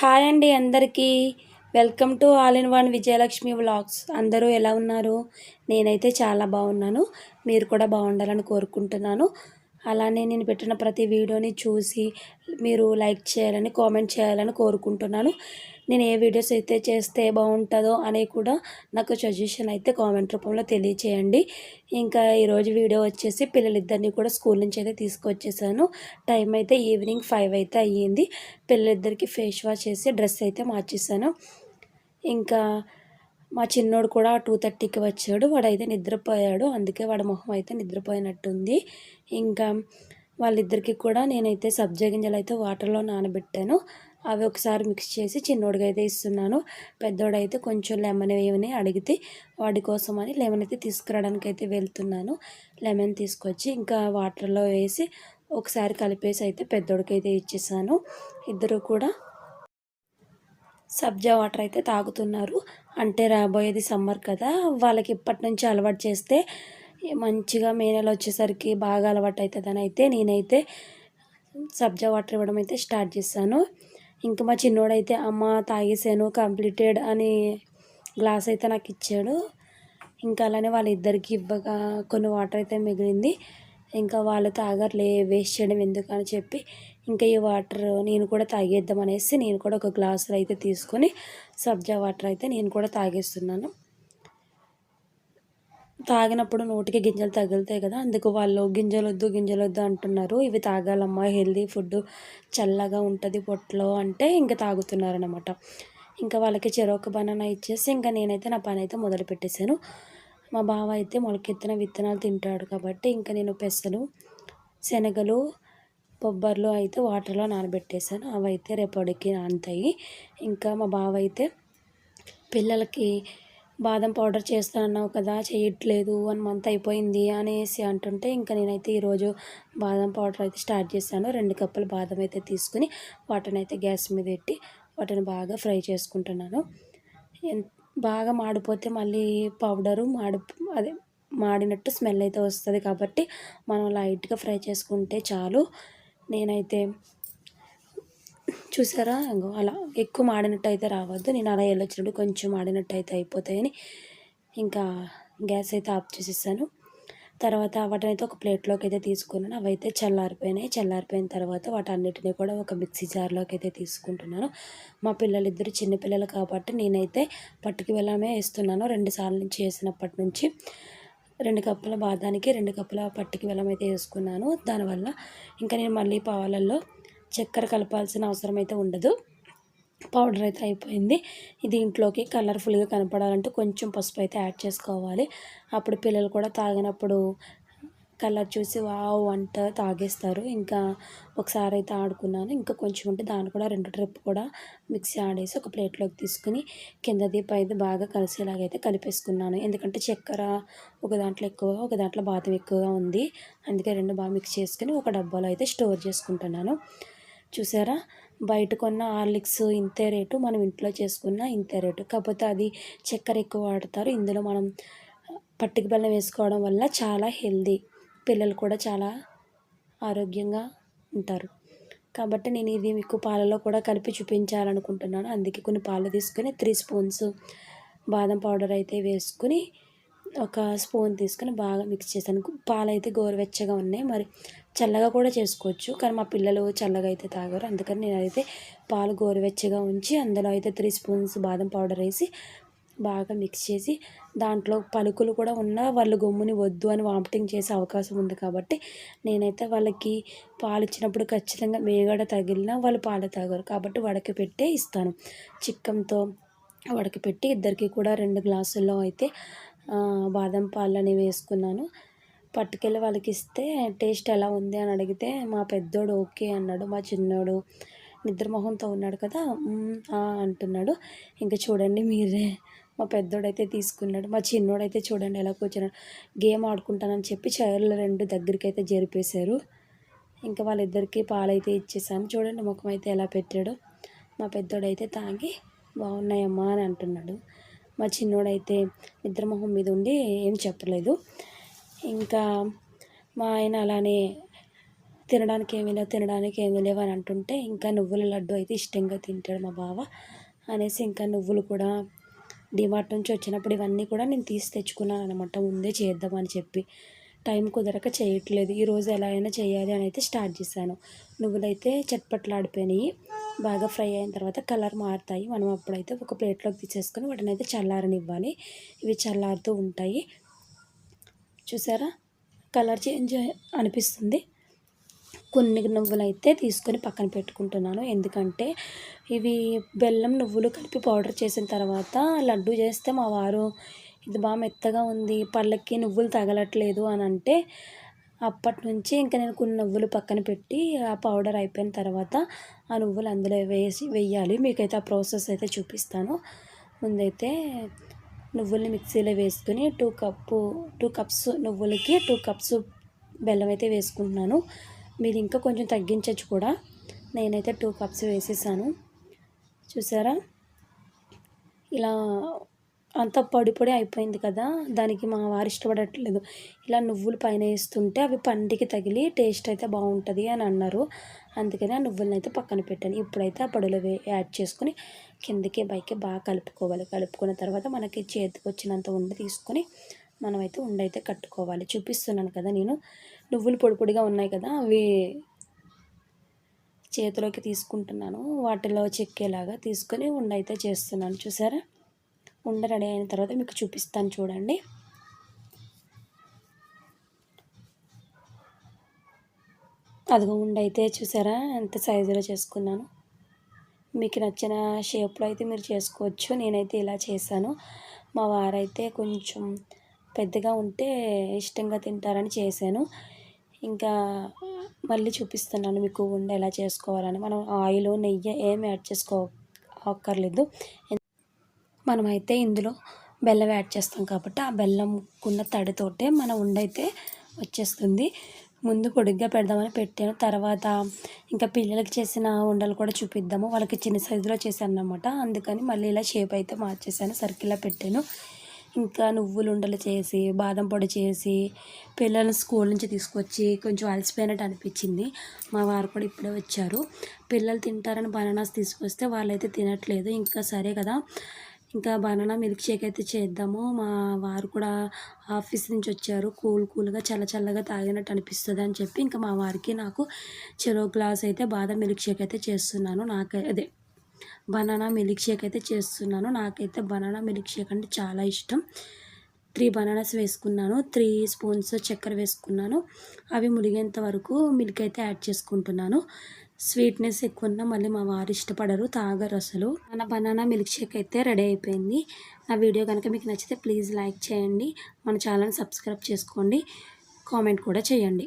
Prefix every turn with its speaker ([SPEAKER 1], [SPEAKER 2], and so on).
[SPEAKER 1] Hi అండి అందరికీ. Welcome to all in one Vijayalakshmi vlogs. అందరూ ఎలా ఉన్నారు? నేనైతే చాలా బాగున్నాను. మీరు కూడా బాగుండాలని కోరుకుంటున్నాను. అలానే నేను పెట్టిన ప్రతి వీడియోని చూసి మీరు లైక్ చేయాలని కామెంట్ చేయాలని కోరుకుంటున్నాను. నేను ఏ వీడియోస్ అయితే చేస్తే బాగుంటుందో అని కూడా నాకు సజెషన్ అయితే కామెంట్ రూపంలో తెలియచేయండి. ఇంకా ఈరోజు వీడియో వచ్చేసి పిల్లలిద్దరిని కూడా స్కూల్ నుంచి అయితే తీసుకొచ్చేసాను. టైం అయితే ఈవినింగ్ ఫైవ్ అయితే అయ్యింది. పిల్లలిద్దరికి ఫేస్ వాష్ చేసి డ్రెస్ అయితే మార్చేసాను. ఇంకా మా చిన్నోడు కూడా టూ థర్టీకి వచ్చాడు. వాడైతే నిద్రపోయాడు. అందుకే వాడి మొహం అయితే నిద్రపోయినట్టుంది. ఇంకా వాళ్ళిద్దరికి కూడా నేనైతే సబ్జా గింజలు అయితే వాటర్లో నానబెట్టాను. అవి ఒకసారి మిక్స్ చేసి చిన్నోడికి అయితే ఇస్తున్నాను. పెద్దోడైతే కొంచెం లెమన్ వేయమని అడిగితే వాడి కోసం అని లెమన్ అయితే తీసుకురావడానికి అయితే వెళ్తున్నాను. లెమన్ తీసుకొచ్చి ఇంకా వాటర్లో వేసి ఒకసారి కలిపేసి అయితే పెద్దోడికి అయితే ఇచ్చేసాను. ఇద్దరు కూడా సబ్జా వాటర్ అయితే తాగుతున్నారు. అంటే రాబోయేది సమ్మర్ కదా వాళ్ళకి ఇప్పటి నుంచి అలవాటు చేస్తే మంచిగా మే నెల వచ్చేసరికి బాగా అలవాటు అవుతుందని అయితే నేనైతే సబ్జా వాటర్ ఇవ్వడం అయితే స్టార్ట్ చేశాను. ఇంకా మా చిన్నోడైతే అమ్మ తాగేసాను కంప్లీటెడ్ అని గ్లాస్ అయితే నాకు ఇచ్చాడు. ఇంకా అలానే వాళ్ళిద్దరికి ఇవ్వగా కొన్ని వాటర్ అయితే మిగిలింది. ఇంకా వాళ్ళు తాగర్లే వేస్ట్ చేయడం ఎందుకని చెప్పి ఇంకా ఈ వాటర్ నేను కూడా తాగేద్దాం అనేసి నేను కూడా ఒక గ్లాసులో అయితే తీసుకొని సబ్జా వాటర్ అయితే నేను కూడా తాగేస్తున్నాను. తాగినప్పుడు నోటికి గింజలు తగులుతాయి కదా అందుకు వాళ్ళు గింజలు వద్దు గింజలు వద్దు అంటున్నారు. ఇవి తాగాలమ్మా హెల్దీ ఫుడ్ చల్లగా ఉంటుంది పొట్టలో అంటే ఇంకా తాగుతున్నారనమాట ఇంకా వాళ్ళకి చెరొక బనానా ఇచ్చేసి ఇంకా నేనైతే నా పని అయితే మొదలు పెట్టేశాను. మా బావ అయితే మొలకెత్తిన విత్తనాలు తింటాడు కాబట్టి ఇంకా నేను పెసలు శనగలు బొబ్బర్లు అయితే వాటర్లో నానబెట్టేశాను. అవి అయితే రేపటికి నానుతాయి. ఇంకా మా బావ అయితే పిల్లలకి బాదం పౌడర్ చేస్తానన్నావు కదా చేయట్లేదు వన్ మంత్ అయిపోయింది అనేసి అంటుంటే ఇంకా నేనైతే ఈరోజు బాదం పౌడర్ అయితే స్టార్ట్ చేశాను. రెండు కప్పులు బాదం అయితే తీసుకుని వాటిని అయితే గ్యాస్ మీద పెట్టి వాటిని బాగా ఫ్రై చేసుకుంటున్నాను. బాగా మాడిపోతే మళ్ళీ పౌడరు మాడి అదే మాడినట్టు స్మెల్ అయితే వస్తుంది కాబట్టి మనం లైట్గా ఫ్రై చేసుకుంటే చాలు. నేనైతే చూసారా? అలా ఎక్కువ మాడినట్టు అయితే రావద్దు. నేను అలా వెళ్ళొచ్చినప్పుడు కొంచెం మాడినట్టు అయితే అయిపోతాయని ఇంకా గ్యాస్ అయితే ఆఫ్ చేసేసాను. తర్వాత వాటినైతే ఒక ప్లేట్లోకి అయితే తీసుకున్నాను. అవి అయితే చల్లారిపోయినాయి. చల్లారిపోయిన తర్వాత వాటన్నిటిని కూడా ఒక మిక్సీ జార్లోకి అయితే తీసుకుంటున్నాను. మా పిల్లలిద్దరు చిన్నపిల్లలు కాబట్టి నేనైతే పట్టుకు వెళ్ళమే వేస్తున్నాను. రెండు సార్లు నుంచి వేసినప్పటి నుంచి రెండు కప్పుల బాదానికి రెండు కప్పుల పట్టికి వెళ్ళం అయితే వేసుకున్నాను. దానివల్ల ఇంకా నేను మళ్ళీ పాలల్లో చక్కెర కలపాల్సిన అవసరం అయితే ఉండదు. పౌడర్ అయితే అయిపోయింది. దీంట్లోకి కలర్ఫుల్గా కనపడాలంటే కొంచెం పసుపు అయితే యాడ్ చేసుకోవాలి. అప్పుడు పిల్లలు కూడా తాగినప్పుడు కలర్ చూసి వావ్ అంట తాగేస్తారు. ఇంకా ఒకసారి అయితే ఆడుకున్నాను. ఇంకా కొంచెం ఉంటే దాన్ని కూడా రెండు ట్రిప్ కూడా మిక్సీ ఆడేసి ఒక ప్లేట్లోకి తీసుకుని కిందది పైది బాగా కలిసేలాగైతే కలిపేసుకున్నాను. ఎందుకంటే చక్కెర ఒక దాంట్లో ఎక్కువగా ఒక దాంట్లో బాదం ఎక్కువగా ఉంది. అందుకే రెండు బాగా మిక్స్ చేసుకుని ఒక డబ్బాలో అయితే స్టోర్ చేసుకుంటున్నాను. చూసారా? బయట కొన్న హార్లిక్స్ ఇంతే రేటు మనం ఇంట్లో చేసుకున్న ఇంతే రేటు. కాకపోతే అది చక్కెర ఎక్కువ వాడతారు. ఇందులో మనం పట్టిక బెల్లం వేసుకోవడం వల్ల చాలా హెల్దీ. పిల్లలు కూడా చాలా ఆరోగ్యంగా ఉంటారు. కాబట్టి నేను ఇది మీకు పాలలో కూడా కలిపి చూపించాలనుకుంటున్నాను. అందుకే కొన్ని పాలు తీసుకొని త్రీ స్పూన్స్ బాదం పౌడర్ అయితే వేసుకుని ఒక స్పూన్ తీసుకొని బాగా మిక్స్ చేశాను. పాలు అయితే గోరువెచ్చగా ఉన్నాయి. మరి చల్లగా కూడా చేసుకోవచ్చు. కానీ మా పిల్లలు చల్లగా అయితే తాగారు. అందుకని నేను అయితే పాలు గోరువెచ్చగా ఉంచి అందులో అయితే త్రీ స్పూన్స్ బాదం పౌడర్ వేసి బాగా మిక్స్ చేసి దాంట్లో పలుకులు కూడా ఉన్నా వాళ్ళు గమ్ముని వద్దు అని వామిటింగ్ చేసే అవకాశం ఉంది కాబట్టి నేనైతే వాళ్ళకి పాలు ఇచ్చినప్పుడు ఖచ్చితంగా మేగడ తగిలినా వాళ్ళు పాలు తాగరు కాబట్టి వడకపెట్టే ఇస్తాను. చిక్కంతో వడకపెట్టి ఇద్దరికి కూడా రెండు గ్లాసుల్లో అయితే బాదం పాలని వేసుకున్నాను. పట్టుకెళ్ళి వాళ్ళకి ఇస్తే టేస్ట్ ఎలా ఉంది అని అడిగితే మా పెద్దోడు ఓకే అన్నాడు మా చిన్నోడు నిద్ర మొహంతో ఉన్నాడు కదా అంటున్నాడు. ఇంకా చూడండి మీరే మా పెద్దోడైతే తీసుకున్నాడు. మా చిన్నోడైతే చూడండి ఎలా కూర్చున్నాడు. గేమ్ ఆడుకుంటానని చెప్పి చైర్లు రెండు దగ్గరికి అయితే జరిపేశారు. ఇంకా వాళ్ళిద్దరికి పాలైతే ఇచ్చేసాను చూడండి ముఖం అయితే ఎలా పెట్టాడు. మా పెద్దోడైతే తాగి బాగున్నాయమ్మా అని అంటున్నాడు. మా చిన్నోడైతే నిద్ర మొహం మీద ఉండి ఏం చెప్పలేదు. ఇంకా మా ఆయన అలానే తినడానికి ఏమీ లేవు తినడానికి ఏమీ లేవు అని అంటుంటే ఇంకా నువ్వుల లడ్డు అయితే ఇష్టంగా తింటాడు మా బావ అనేసి ఇంకా నువ్వులు కూడా డిమార్ట్ నుంచి వచ్చినప్పుడు ఇవన్నీ కూడా నేను తీసి తెచ్చుకున్నాను అనమాట ముందే చేద్దామని చెప్పి. టైం కుదరక చేయట్లేదు. ఈరోజు ఎలా అయినా చేయాలి అని అయితే స్టార్ట్ చేశాను. నువ్వులైతే చట్పట్లాడిపోయినాయి బాగా ఫ్రై అయిన తర్వాత కలర్ మారుతాయి. మనం అప్పుడైతే ఒక ప్లేట్లోకి తీసేసుకొని వాటిని అయితే చల్లారనివ్వాలి. ఇవి చల్లారుతూ ఉంటాయి. చూసారా? కలర్ చేంజ్ అనిపిస్తుంది. కొన్ని నువ్వులు అయితే తీసుకొని పక్కన పెట్టుకుంటున్నాను. ఎందుకంటే ఇవి బెల్లం నువ్వులు కలిపి పౌడర్ చేసిన తర్వాత లడ్డు చేస్తే మా వారు ఇది బాగా మెత్తగా ఉంది పళ్ళకి నువ్వులు తగలట్లేదు అని అంటే అప్పటి నుంచి ఇంకా నేను కొన్ని నువ్వులు పక్కన పెట్టి ఆ పౌడర్ అయిపోయిన తర్వాత ఆ నువ్వులు అందులో వేసి వేయాలి. మీకైతే ఆ ప్రాసెస్ అయితే చూపిస్తాను. ముందైతే నువ్వుల్ని మిక్సీలో వేసుకుని టూ కప్పు టూ కప్స్ నువ్వులకి టూ కప్స్ బెల్లం అయితే వేసుకుంటున్నాను. మీరు ఇంకా కొంచెం తగ్గించవచ్చు కూడా. నేనైతే టూ కప్స్ వేసేసాను. చూసారా? ఇలా అంత పొడి పొడి అయిపోయింది కదా దానికి మా వారు ఇష్టపడట్లేదు. ఇలా నువ్వులు పైన వేస్తుంటే అవి పంటికి తగిలి టేస్ట్ అయితే బాగుంటుంది అని అన్నారు. అందుకని ఆ నువ్వులను అయితే పక్కన పెట్టాను. ఇప్పుడైతే ఆ పొడిలో యాడ్ చేసుకుని కిందకి పైకి బాగా కలుపుకోవాలి. కలుపుకున్న తర్వాత మనకి చేతికి వచ్చినంత ఉండి తీసుకొని మనమైతే ఉండైతే కట్టుకోవాలి. చూపిస్తున్నాను కదా నేను. నువ్వులు పొడి పొడిగా ఉన్నాయి కదా అవి చేతిలోకి తీసుకుంటున్నాను. వాటిలో చెక్కేలాగా తీసుకొని ఉండైతే చేస్తున్నాను. చూసారా? ఉండ రెడీ అయిన తర్వాత మీకు చూపిస్తాను చూడండి. అదిగో ఉండైతే అయితే చూసారా? ఎంత సైజులో చేసుకున్నాను. మీకు నచ్చిన షేప్లో అయితే మీరు చేసుకోవచ్చు. నేనైతే ఇలా చేశాను. మా వారైతే కొంచెం పెద్దగా ఉంటే ఇష్టంగా తింటారని చేశాను. ఇంకా మళ్ళీ చూపిస్తున్నాను మీకు ఉండ ఎలా చేసుకోవాలని. మనం ఆయిల్ నెయ్యి ఏమి యాడ్ చేసుకో అక్కర్లేదు. మనమైతే ఇందులో బెల్లం యాడ్ చేస్తాం కాబట్టి ఆ బెల్లంకున్న తడితోటే మన ఉండైతే వచ్చేస్తుంది. ముందు పొడిగ్గా పెడదామని పెట్టాను. తర్వాత ఇంకా పిల్లలకి చేసిన ఉండలు కూడా చూపిద్దాము. వాళ్ళకి చిన్న సైజులో చేశాను అనమాట అందుకని మళ్ళీ ఇలా షేప్ అయితే మార్చేసాను సర్కిల్లా పెట్టాను. ఇంకా నువ్వులు ఉండలు చేసి బాదం పొడి చేసి పిల్లల్ని స్కూల్ నుంచి తీసుకొచ్చి కొంచెం అలసిపోయినట్టు అనిపించింది. మా వారు కూడా ఇప్పుడే వచ్చారు. పిల్లలు తింటారని బనానాస్ తీసుకొస్తే వాళ్ళైతే తినట్లేదు. ఇంకా సరే కదా. ఇంకా బనానా మిల్క్ షేక్ అయితే చేద్దాము. మా వారు కూడా ఆఫీస్ నుంచి వచ్చారు. కూల్ కూల్గా చల్ల చల్లగా తాగినట్టు అనిపిస్తుంది అని చెప్పి ఇంకా మా వారికి నాకు చెరో గ్లాస్ అయితే బాదం మిల్క్ షేక్ అయితే చేస్తున్నాను. నాకు అదే బనానా మిల్క్ షేక్ అయితే చేస్తున్నాను. నాకైతే బనానా మిల్క్ షేక్ అంటే చాలా ఇష్టం. త్రీ బనానాస్ వేసుకున్నాను. త్రీ స్పూన్స్ చక్కెర వేసుకున్నాను. అవి ములిగేంత వరకు మిల్క్ అయితే యాడ్ చేసుకుంటున్నాను. స్వీట్నెస్ ఎక్కువ ఉన్నా మళ్ళీ మా వారు ఇష్టపడరు తాగరు అసలు. మన బనానా మిల్క్ షేక్ అయితే రెడీ అయిపోయింది. నా వీడియో కనుక మీకు నచ్చితే ప్లీజ్ లైక్ చేయండి. మన ఛానల్ సబ్స్క్రైబ్ చేసుకోండి. కామెంట్ కూడా చేయండి.